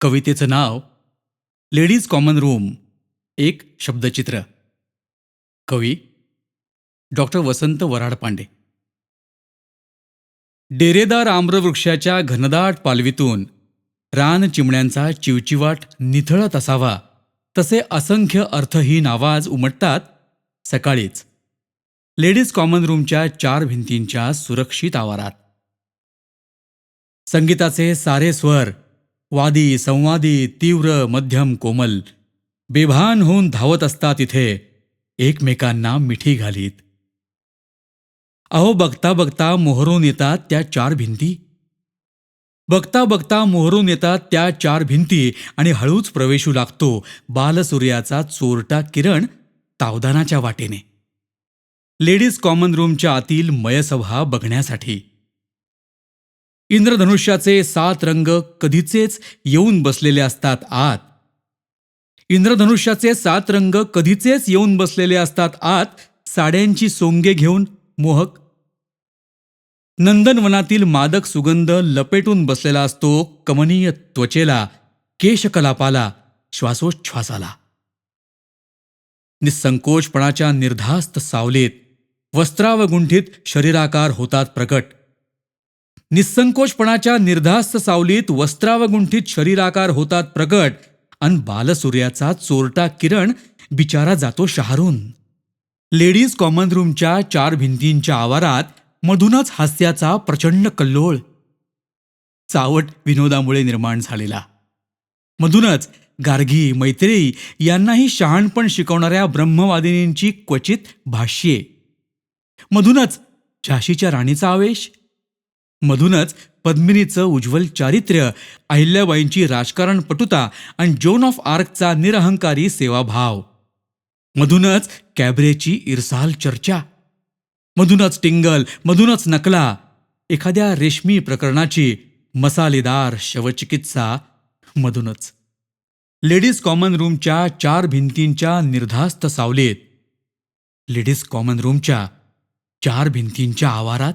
कवितेचं नाव ladies common room एक शब्दचित्र. कवी डॉक्टर वसंत वराड पांडे. डेरेदार आम्रवृक्षाच्या घनदाट पालवीतून रान चिमण्यांचा चिवचिवाट निथळत असावा तसे असंख्य अर्थहीन आवाज उमटतात सकाळीच. लेडीज कॉमन रूमच्या चार भिंतींच्या सुरक्षित आवारात. संगीताचे सारे स्वर वादी संवादी तीव्र मध्यम कोमल. बेभान होऊन धावत असतात इथे एकमेकांना मिठी घालीत. अहो बघता बघता मोहरून येतात त्या चार भिंती. बघता बघता मोहरून येतात त्या चार भिंती आणि हळूच प्रवेशू लागतो बालसूर्याचा चोरटा किरण तावदानाच्या वाटेने. लेडीज कॉमन रूमच्या आतील मयसभा बघण्यासाठी. इंद्रधनुष्याचे सात रंग कधीचेच येऊन बसलेले असतात आत. इंद्रधनुष्याचे सात रंग कधीचेच येऊन बसलेले असतात आत साड्यांची सोंगे घेऊन मोहक. नंदनवनातील मादक सुगंध लपेटून बसलेला असतो कमनीय त्वचेला केशकलापाला श्वासोच्छ्वासाला. निसंकोचपणाच्या निर्धास्त सावलीत वस्त्रावगुंठित शरीराकार होतात प्रकट निसंकोचपणाच्या निर्धास्त सावलीत वस्त्रावगुंठित शरीराकार होतात प्रकट अन बालसूर्याचा चोरटा किरण बिचारा जातो शहारून. लेडीज कॉमन रूमच्या चार भिंतींच्या आवारात मधूनच हास्याचा प्रचंड कल्लोळ. चावट विनोदामुळे निर्माण झालेला. मधूनच गार्गी मैत्रेयी यांनाही शहाणपण शिकवणाऱ्या ब्रह्मवादिनींची क्वचित भाष्ये. मधूनच झाशीच्या राणीचा आवेश मधूनच पद्मिनीचं उज्ज्वल चारित्र्य अहिल्याबाईंची राजकारणपटुता आणि जोन ऑफ आर्कचा निरहंकारी सेवाभाव. मधूनच कॅबरेची इरसाल चर्चा. मधूनच टिंगल मधूनच नकला. एखाद्या रेशमी प्रकरणाची मसालेदार शवचिकित्सा मधूनच. लेडीज कॉमन रूमच्या चार भिंतींच्या निर्धास्त सावलीत. लेडीज कॉमन रूमच्या चार भिंतींच्या आवारात